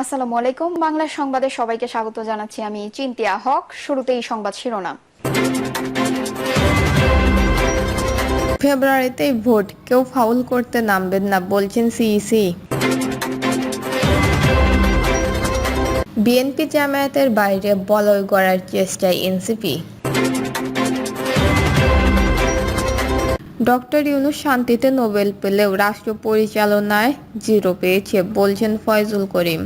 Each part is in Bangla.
আসসালামু আলাইকুম। বাংলা সংবাদে সবাইকে স্বাগত জানাচ্ছি আমি চিন্তিয়া হক। শুরুতেই সংবাদ শিরোনাম। ফেব্রুয়ারিতেই ভোট, কেউ ফাউল করতে নামবেন না বলছেন সিইসি। বিএনপি জামায়াতের বাইরে বলয় গড়ার চেষ্টায় এনসিপি। ডক্টর ইউনুস শান্তিতে নোবেল পেলেও রাষ্ট্র পরিচালনায় জিরো পেয়েছে, বলছেন ফয়জুল করিম।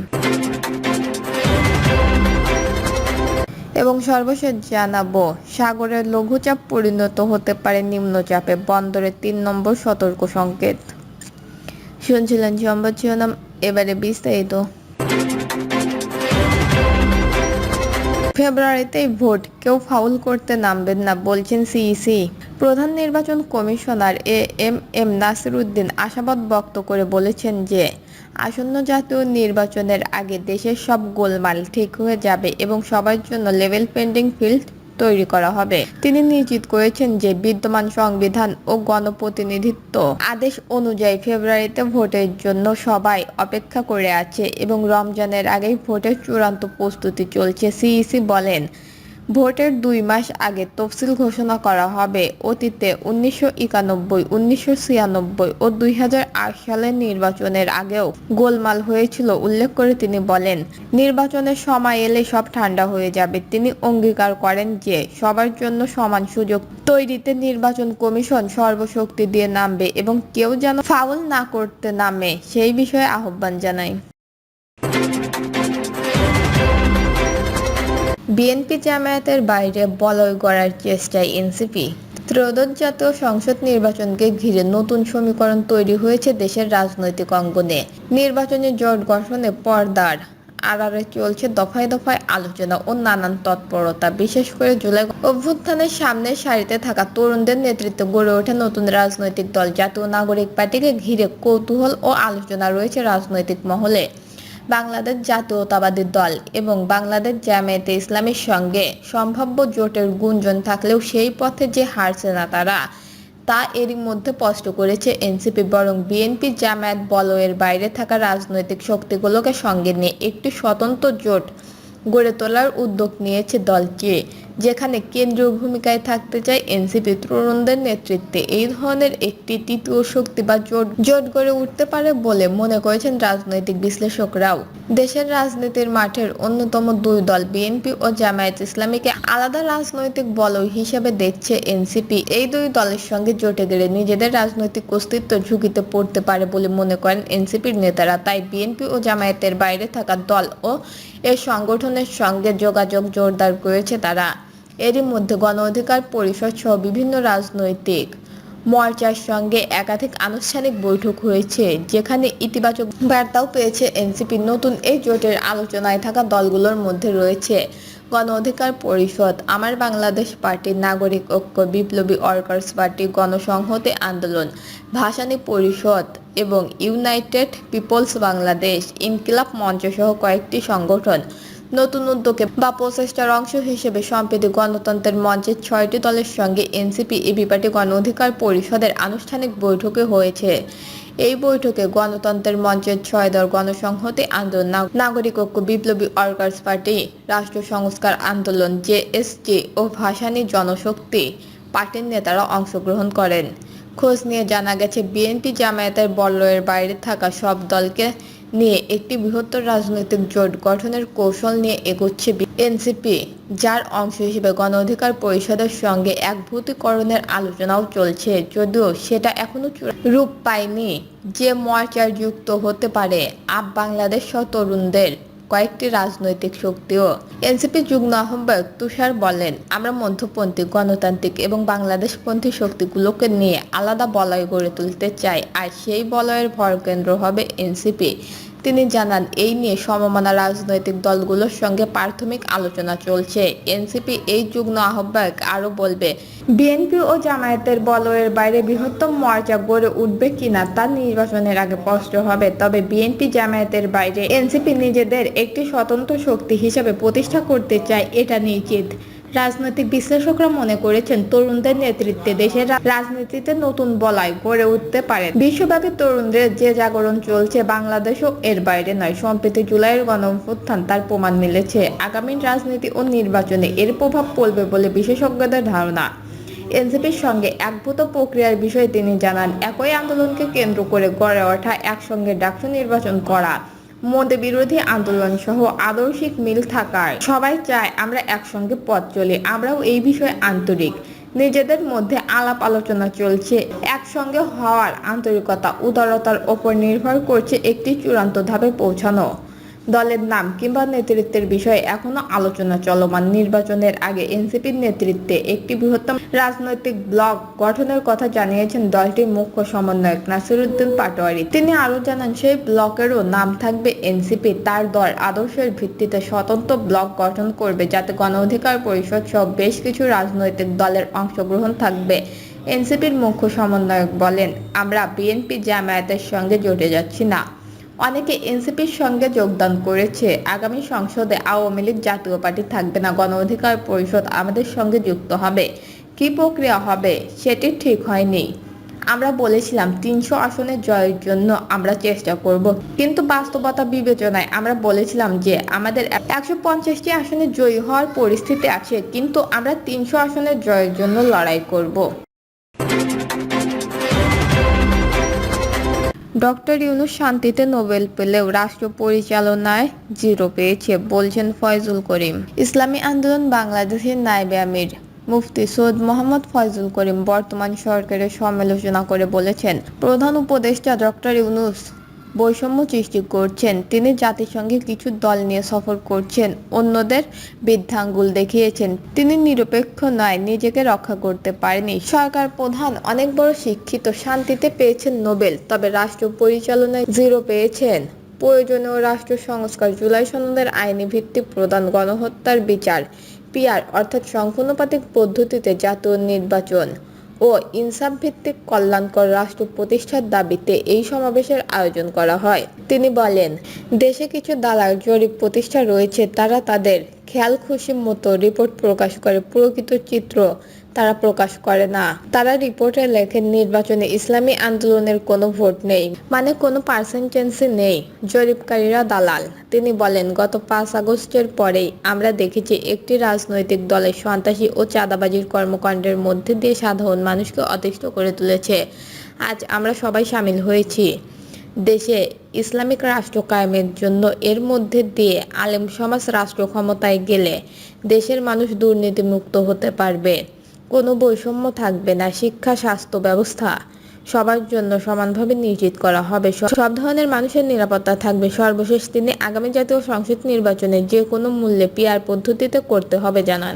এবং সর্বশেষ জানাব, সাগরের লঘুচাপ পরিণত হতে পারে নিম্নচাপে বন্দরের তিন নম্বর সতর্ক সংকেত। শুনছিলেন সংবাদ শিরোনাম, এবারে বিস্তারিত। ফেব্রুয়ারিতেই ভোট, কেউ ফাউল করতে নামবেন না, বলছেন সিইসি। প্রধান নির্বাচন commissioner A M M Nasir Uddin আশাবাদ ব্যক্ত করে বলেছেন যে আসন্ন জাতীয় নির্বাচনের আগে দেশের সব গোলমাল ঠিক হয়ে যাবে এবং সবার জন্য লেভেল পেন্ডিং ফিল্ড তৈরি করা হবে। তিনি নিশ্চিত করেছেন যে বিদ্যমান সংবিধান ও গণপ্রতিনিধিত্ব আদেশ অনুযায়ী ফেব্রুয়ারিতে ভোটের জন্য সবাই অপেক্ষা করে আছে এবং রমজানের আগেই ভোটের চূড়ান্ত প্রস্তুতি চলছে, সিইসি বলেন। ভোটের দুই মাস আগে তফসিল ঘোষণা করা হবে। অতীতে উনিশশো একানব্বই, উনিশশো ছিয়ানব্বই ও দুই হাজার আট সালের নির্বাচনের আগেও গোলমাল হয়েছিল উল্লেখ করে তিনি বলেন। নির্বাচনের সময় এলে সব ঠান্ডা হয়ে যাবে। তিনি অঙ্গীকার করেন যে সবার জন্য সমান সুযোগ। তৈরিতে নির্বাচন কমিশন সর্বশক্তি দিয়ে নামবে এবং কেউ যেন ফাউল না করতে নামে, সেই বিষয়ে আহ্বান জানায়। বিএনপি জামায়াতের বাইরে বলয় গড়ার চেষ্টায় এনসিপি। ত্রয়োদশ জাতীয় সংসদ নির্বাচনকে ঘিরে নতুন সমীকরণ তৈরি হয়েছে দেশের রাজনৈতিক অঙ্গনে। নির্বাচনী জোট গঠনে পর্দার আড়ারে চলছে দফায় দফায় আলোচনা ও নানান তৎপরতা। বিশেষ করে জুলাই অভ্যুত্থানের সামনের সারিতে থাকা তরুণদের নেতৃত্বে গড়ে ওঠে নতুন রাজনৈতিক দল। জাতীয় নাগরিক পার্টিকে ঘিরে কৌতূহল ও আলোচনা রয়েছে রাজনৈতিক মহলে। বাংলাদেশ জাতীয়তাবাদী দল এবং বাংলাদেশ জামায়াতে ইসলামের সঙ্গে সম্ভাব্য জোটের গুঞ্জন থাকলেও সেই পথে যে হারছে না তারা, তা এরই মধ্যে স্পষ্ট করেছে এনসিপি। বরং বিএনপি জামায়াত বলয়ের বাইরে থাকা রাজনৈতিক শক্তিগুলোকে সঙ্গে নিয়ে একটি স্বতন্ত্র জোট গড়ে তোলার উদ্যোগ নিয়েছে দলটি। যেখানে কেন্দ্রীয় ভূমিকায় থাকতে চায় এনসিপি তরুণদের নেতৃত্বে। এই ধরনের একটি তৃতীয় শক্তি বা জোট জোট গড়ে উঠতে পারে বলে মনে করেছেন রাজনৈতিক বিশ্লেষকরাও। দেশের রাজনীতির মাঠের অন্যতম দুই দল বিএনপি ও জামায়াত ইসলামীকে আলাদা রাজনৈতিক বল হিসেবে দেখছে এনসিপি। এই দুই দলের সঙ্গে জোটে গেলে নিজেদের রাজনৈতিক অস্তিত্ব ঝুঁকিতে পড়তে পারে বলে মনে করেন এনসিপির নেতারা। তাই বিএনপি ও জামায়াতের বাইরে থাকা দল ও এর সংগঠনের সঙ্গে যোগাযোগ জোরদার করেছে তারা। এরই মধ্যে গণ অধিকার পরিষদ সহ বিভিন্ন রাজনৈতিক মর্চার সঙ্গে একাধিক আনুষ্ঠানিক বৈঠক হয়েছে, যেখানে ইতিবাচক বার্তাও পেয়েছে এনসিপি নতুন এই জোটের আলোচনায় থাকা দলগুলোর মধ্যে রয়েছে গণ অধিকার পরিষদ, আমার বাংলাদেশ পার্টি, নাগরিক ঐক্য, বিপ্লবী ওয়ার্কার্স পার্টি, গণসংহতি আন্দোলন, ভাসানী পরিষদ এবং ইউনাইটেড পিপলস বাংলাদেশ, ইনকিলাব মঞ্চ সহ কয়েকটি সংগঠন নতুন উদ্যোগে বা প্রচেষ্টার অংশ হিসেবে সম্প্রতি গণতন্ত্রের মঞ্চের ছয়টি দলের সঙ্গে এনসিপি, এবি পার্টি গণ অধিকার পরিষদের আনুষ্ঠানিক বৈঠকে হয়েছে। এই বৈঠকে গণতন্ত্রের মঞ্চের ছয় দল গণসংহতি আন্দোলন নাগরিক ঐক্য বিপ্লবী ওয়ার্কার্স পার্টি, রাষ্ট্র সংস্কার আন্দোলন জেএসটি ও ভাসানী জনশক্তি পার্টির নেতারা অংশগ্রহণ করেন। খোঁজ নিয়ে জানা গেছে, বিএনপি জামায়াতের বলয়ের বাইরে থাকা সব দলকে নিয়ে একটি বৃহত্তর রাজনৈতিক জোট গঠনের কৌশল নিয়ে এগোচ্ছে এনসিপি, যার অংশ হিসেবে গণ অধিকার পরিষদের সঙ্গে একভূতিকরণের আলোচনাও চলছে। যদিও সেটা এখনও রূপ পায়নি। যে মোর্চার যুক্ত হতে পারে আপ বাংলাদেশ সহ তরুণদের, কয়েকটি রাজনৈতিক শক্তিও। এনসিপি যুগ্ম আহ্বায়ক তুষার বলেন, আমরা মধ্যপন্থী, গণতান্ত্রিক এবং বাংলাদেশপন্থী শক্তিগুলোকে নিয়ে আলাদা বলয় গড়ে তুলতে চাই, আর সেই বলয়ের ভরকেন্দ্র হবে এনসিপি। তিনি জানান, এই নিয়ে সমমানা রাজনৈতিক দলগুলোর সঙ্গে প্রাথমিক আলোচনা চলছে। এনসিপি এই যুগ্ম আহ্বায়ক আরও বলবে, বিএনপি ও জামায়াতের বলয়ের বাইরে বৃহত্তম মোর্চা গড়ে উঠবে কিনা তা নির্বাচনের আগে স্পষ্ট হবে। তবে বিএনপি জামায়াতের বাইরে এনসিপি নিজেদের একটি স্বতন্ত্র শক্তি হিসেবে প্রতিষ্ঠা করতে চায়, এটা নিশ্চিত। রাজনৈতিক বিশ্লেষকরা মনে করেছেন তরুণদের নেতৃত্বে দেশের রাজনীতিতে নতুন বলয় গড়ে উঠতে পারে। বিশ্বব্যাপী তরুণদের যে জাগরণ চলছে বাংলাদেশও এর বাইরে নয়। সম্প্রতি জুলাইয়ের গণঅভ্যুত্থান তার প্রমাণ মিলেছে। আগামী রাজনীতি ও নির্বাচনে এর প্রভাব পড়বে বলে বিশেষজ্ঞদের ধারণা। এনসিপির সঙ্গে একভূত প্রক্রিয়ার বিষয়ে তিনি জানান, একই আন্দোলনকে কেন্দ্র করে গড়ে ওঠা একসঙ্গে ডাকসু নির্বাচন করা মোদী বিরোধী আন্দোলন সহ আদর্শিক মিল থাকায় সবাই চায় আমরা একসঙ্গে পথ চলি। আমরাও এই বিষয়ে আন্তরিক। নিজেদের মধ্যে আলাপ আলোচনা চলছে। একসঙ্গে হওয়ার আন্তরিকতা, উদারতার ওপর নির্ভর করছে একটি চূড়ান্ত ধাপে পৌঁছানো। দলের নাম কিংবা নেতৃত্বের বিষয়ে এখনও আলোচনা চলমান। নির্বাচনের আগে এনসিপির নেতৃত্বে একটি বৃহত্তম রাজনৈতিক ব্লক গঠনের কথা জানিয়েছেন দলটির মুখ্য সমন্বয়ক নাসিরুদ্দিন পাটোয়ারি। তিনি আরও জানান, সেই ব্লকেরও নাম থাকবে এনসিপি। তার দল আদর্শের ভিত্তিতে স্বতন্ত্র ব্লক গঠন করবে, যাতে গণ অধিকার পরিষদ সহ বেশ কিছু রাজনৈতিক দলের অংশগ্রহণ থাকবে। এনসিপির মুখ্য সমন্বয়ক বলেন, আমরা বিএনপি জামায়াতের সঙ্গে জোটে যাচ্ছি না। অনেকে এনসিপির সঙ্গে যোগদান করেছে। আগামী সংসদে আওয়ামী লীগ জাতীয় পার্টি থাকবে না, গণ অধিকার পরিষদ আমাদের সঙ্গে যুক্ত হবে। কি প্রক্রিয়া হবে সেটি ঠিক হয়নি। আমরা বলেছিলাম তিনশো আসনের জয়ের জন্য আমরা চেষ্টা করব, কিন্তু বাস্তবতা বিবেচনায় আমরা বলেছিলাম যে আমাদের একশো পঞ্চাশটি আসনে জয়ী হওয়ার পরিস্থিতি আছে, কিন্তু আমরা তিনশো আসনের জয়ের জন্য লড়াই করব। ডক্টর ইউনুস শান্তিতে নোবেল পেলেও রাষ্ট্র পরিচালনায় জিরো পেয়েছে, বলছেন ফয়জুল করিম। ইসলামী আন্দোলন বাংলাদেশের নাইবে আমির। মুফতি সৈয়দ মোহাম্মদ ফয়জুল করিম বর্তমান সরকারের সমালোচনা করে বলেছেন, প্রধান উপদেষ্টা ডক্টর ইউনুস বৈষম্য সৃষ্টি করছেন। তিনি জাতিসংঘে কিছু দল নিয়ে সফর করছেন, অন্যদের বৃদ্ধাঙ্গুল দেখিয়েছেন। তিনি নিরপেক্ষ নয়, নিজেকে রক্ষা করতে পারেনি। সরকার প্রধান অনেক বড় শিক্ষিত, শান্তিতে পেয়েছেন নোবেল, তবে রাষ্ট্র পরিচালনায় জিরো পেয়েছেন। প্রয়োজনীয় রাষ্ট্র সংস্কার, জুলাই সনদের আইনি ভিত্তি প্রদান, গণহত্যার বিচার, পিআর, অর্থাৎ সংখ্যানুপাতিক পদ্ধতিতে জাতীয় নির্বাচন। ও ইনসাফ ভিত্তিক কল্যাণকর রাষ্ট্র প্রতিষ্ঠার দাবিতে এই সমাবেশের আয়োজন করা হয়। তিনি বলেন, দেশে কিছু দালাল জরিপ প্রতিষ্ঠা রয়েছে, তারা তাদের খেয়াল খুশি মতো রিপোর্ট প্রকাশ করে। প্রকৃত চিত্র তারা প্রকাশ করে না। তারা রিপোর্টে লেখেন নির্বাচনে ইসলামী আন্দোলনের কোনো ভোট নেই মানে কোনো পার্সেন্টেন্সি নেই, জরিপকারীরা দালাল। তিনি বলেন, গত পাঁচ আগস্টের পরেই আমরা দেখেছি একটি রাজনৈতিক দলের সন্ত্রাসী ও চাঁদাবাজির কর্মকাণ্ডের মধ্যে দিয়ে সাধারণ মানুষকে অতিষ্ঠ করে তুলেছে। আজ আমরা সবাই সামিল হয়েছি। দেশে ইসলামিক রাষ্ট্র কায়েমের জন্য এর মধ্যে দিয়ে আলেম সমাজ রাষ্ট্র ক্ষমতায় গেলে দেশের মানুষ দুর্নীতিমুক্ত হতে পারবে। কোনো বৈষম্য থাকবে না। শিক্ষা, স্বাস্থ্য ব্যবস্থা সবার জন্য সমানভাবে নিশ্চিত করা হবে। সব ধরনের মানুষের নিরাপত্তা থাকবে। সর্বশেষ তিনি আগামী জাতীয় সংসদ নির্বাচনে যে কোনো মূল্যে পিয়ার পদ্ধতিতে করতে হবে, জানান।